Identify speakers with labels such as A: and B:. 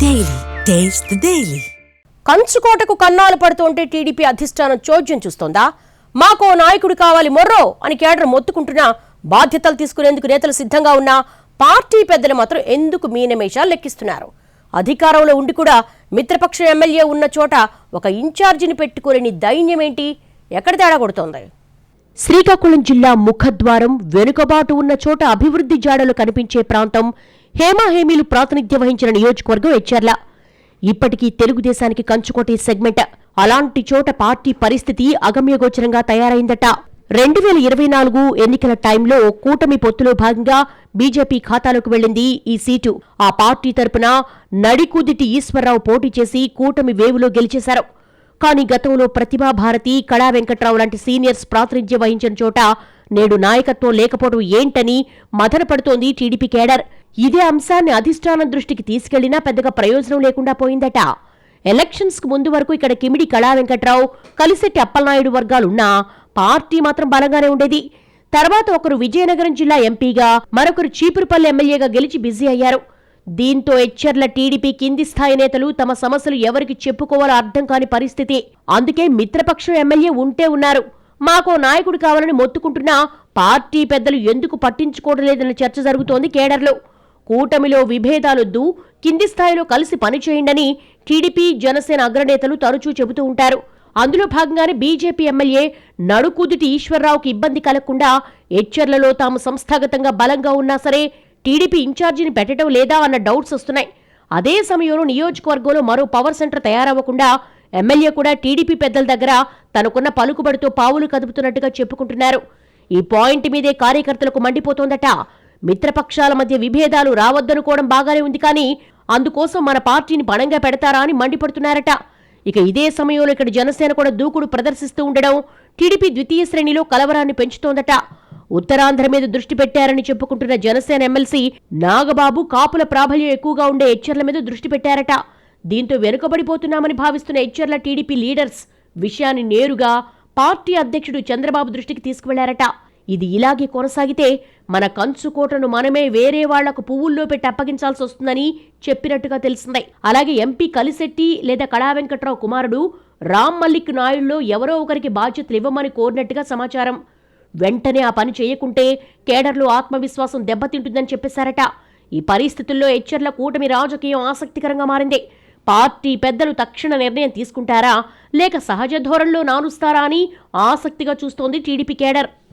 A: Daily taste daily
B: కంచుకోటకు కన్నాలు పడుతుంటే TDP అధిష్టానం చోద్యం చూస్తోందా? మాకో నాయకుడు కావాలి మొర్రో అని కేడర్ మొత్తుకుంటున్నా బాధ్యతలు తీసుకునేందుకు నేతలు సిద్ధంగా ఉన్నా పార్టీ పెద్దలు మాత్రం ఎందుకు మీనమేషాలు లెక్కిస్తున్నారు? అధికారంలో ఉండి కూడా మిత్రపక్ష ఎమ్మెల్యే ఉన్న చోట ఒక ఇన్ఛార్జిని పెట్టుకోలేని దైన్యమేంటి? ఎక్కడ తేడా కొడుతోంది? శ్రీకాకుళం జిల్లా ముఖద్వారం వెనుకబాటు ఉన్న చోట అభివృద్ధి జాడలు కనిపించే ప్రాంతం హేమాహేమీలు ప్రాతినిధ్యం వహించిన నియోజకవర్గం హెచ్ఆర్ల ఇప్పటికీ తెలుగుదేశానికి కంచుకోటే సెగ్మెంట్. అలాంటి చోట పార్టీ పరిస్థితి అగమ్యగోచరంగా తయారైందట. రెండు వేల ఇరవై నాలుగు ఎన్నికల టైంలో కూటమి పొత్తులో భాగంగా బీజేపీ ఖాతాలోకి వెళ్ళింది ఈ సీటు. ఆ పార్టీ తరపున నడికుదిటి ఈశ్వరరావు పోటీ చేసి కూటమి వేవులో గెలిచేశారు. కానీ గతంలో ప్రతిభా భారతి కళా వెంకట్రావు లాంటి సీనియర్స్ ప్రాతినిధ్యం వహించిన చోట నేడు నాయకత్వం లేకపోవడం ఏంటని మదనపడుతోంది టీడీపీ కేడర్. ఇదే అంశాన్ని అధిష్టానం దృష్టికి తీసుకెళ్ళినా పెద్దగా ప్రయోజనం లేకుండా పోయిందట. ఎలక్షన్స్కు ముందు వరకు ఇక్కడ కిమిడి కళా వెంకట్రావు కలిసెట్టి అప్పలనాయుడు వర్గాలున్నా పార్టీ మాత్రం బలంగానే ఉండేది. తర్వాత ఒకరు విజయనగరం జిల్లా ఎంపీగా మరొకరు చీపురుపల్లి ఎమ్మెల్యేగా గెలిచి బిజీ అయ్యారు. దీంతో ఎచ్చెర్ల టీడీపీ కింది స్థాయి నేతలు తమ సమస్యలు ఎవరికి చెప్పుకోవాలో అర్థం కాని పరిస్థితి. అందుకే మిత్రపక్షం ఎమ్మెల్యే ఉంటే ఉన్నారు. మాకో నాయకుడు కావాలని మొత్తుకుంటున్నా పార్టీ పెద్దలు ఎందుకు పట్టించుకోవడం లేదన్న చర్చ జరుగుతోంది కేడర్లో. కూటమిలో విభేదాలొద్దు కింది స్థాయిలో కలిసి పనిచేయండని టీడీపీ జనసేన అగ్రనేతలు తరచూ చెబుతూ ఉంటారు. అందులో భాగంగానే బీజేపీ ఎమ్మెల్యే నడుకుదుటి ఈశ్వరరావుకి ఇబ్బంది కలగకుండా హెచ్చర్లలో తాము సంస్థాగతంగా బలంగా ఉన్నా సరే టీడీపీ ఇన్ఛార్జిని పెట్టడం లేదా అన్న డౌట్స్ వస్తున్నాయి. అదే సమయంలో నియోజకవర్గంలో మరో పవర్ సెంటర్ తయారవ్వకుండా ఎమ్మెల్యే కూడా టీడీపీ పెద్దల దగ్గర తనకున్న పలుకుబడితో పావులు కదుపుతున్నట్టుగా చెప్పుకుంటున్నారు. ఈ పాయింట్ మీదే కార్యకర్తలకు మండిపోతోందట. మిత్రపక్షాల మధ్య విభేదాలు రావద్దనుకోవడం బాగానే ఉంది కానీ అందుకోసం మన పార్టీని పణంగా పెడతారా అని మండిపడుతున్నారట. ఇక ఇదే సమయంలో ఇక్కడ జనసేన కూడా దూకుడు ప్రదర్శిస్తూ ఉండడం టీడీపీ ద్వితీయ శ్రేణిలో కలవరాన్ని పెంచుతోందట. ఉత్తరాంధ్ర మీద దృష్టి పెట్టారని చెప్పుకుంటున్న జనసేన ఎమ్మెల్సీ నాగబాబు కాపుల ప్రాబల్యం ఎక్కువగా ఉండే హెచ్చర్ల మీద దృష్టి పెట్టారట. దీంతో వెనుకబడిపోతున్నామని భావిస్తున్న హెచ్చర్ల టీడీపీ లీడర్స్ విషయాన్ని నేరుగా పార్టీ అధ్యక్షుడు చంద్రబాబు దృష్టికి తీసుకువెళ్ళారట. ఇది ఇలాగే కొనసాగితే మన కంచుకోటను మనమే వేరే వాళ్ళకు పువ్వుల్లో పెట్టి అప్పగించాల్సి వస్తుందని చెప్పినట్టుగా తెలిసిందే. అలాగే ఎంపీ కలిశెట్టి లేదా కళా వెంకట్రావు కుమారుడు రామ్ మల్లిక్ నాయుడులో ఎవరో ఒకరికి బాధ్యతలు ఇవ్వమని కోరినట్టుగా సమాచారం. వెంటనే ఆ పని చేయకుంటే కేడర్లో ఆత్మవిశ్వాసం దెబ్బతింటుందని చెప్పేశారట. ఈ పరిస్థితుల్లో హెచ్చర్ల కూటమి రాజకీయం ఆసక్తికరంగా మారింది. పార్టీ పెద్దలు తక్షణ నిర్ణయం తీసుకుంటారా? లేక సహజ ధోరణిలో నానుస్తారా అని ఆసక్తిగా చూస్తోంది టీడీపీ కేడర్.